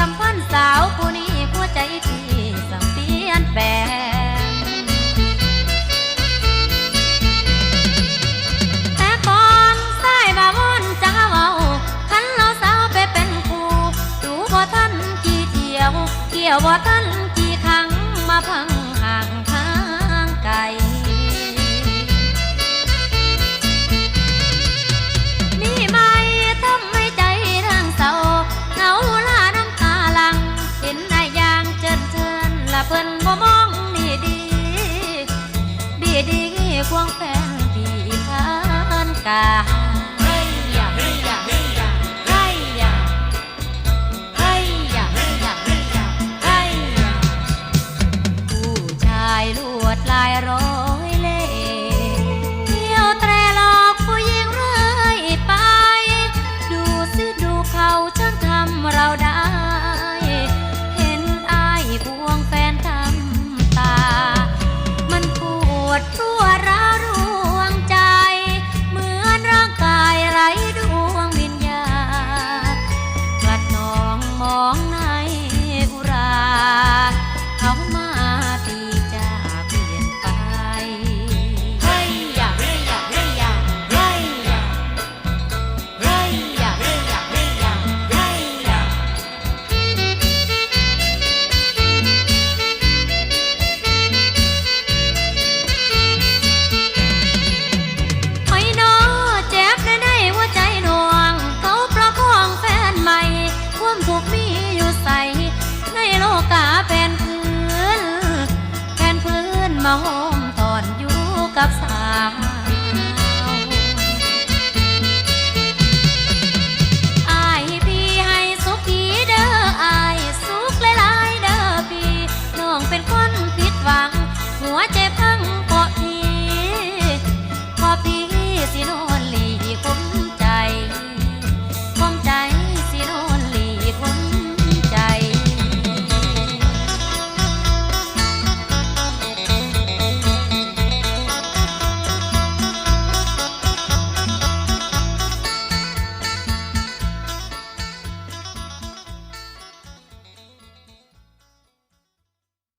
สัมพันธ์สาวผู้นี้หัวใจที่สังเปลี่ยนแปลงแต่ก่อนสายบาวนจังเว้าคันเราสาวไปเป็นครูดูบ่ทันกี่เที่ยวเกี่ยวบ่ทันกี่ครั้งมาพัง เพิ่นบ่มองดีดีดีดีควงแฟนดีพานกาเฮ้ยยเฮ้ยยเฮ้ยยเฮ้ยยเฮ้ยยเฮ้ยยเฮ้ยย่ฮ้ชยลวดลายรอ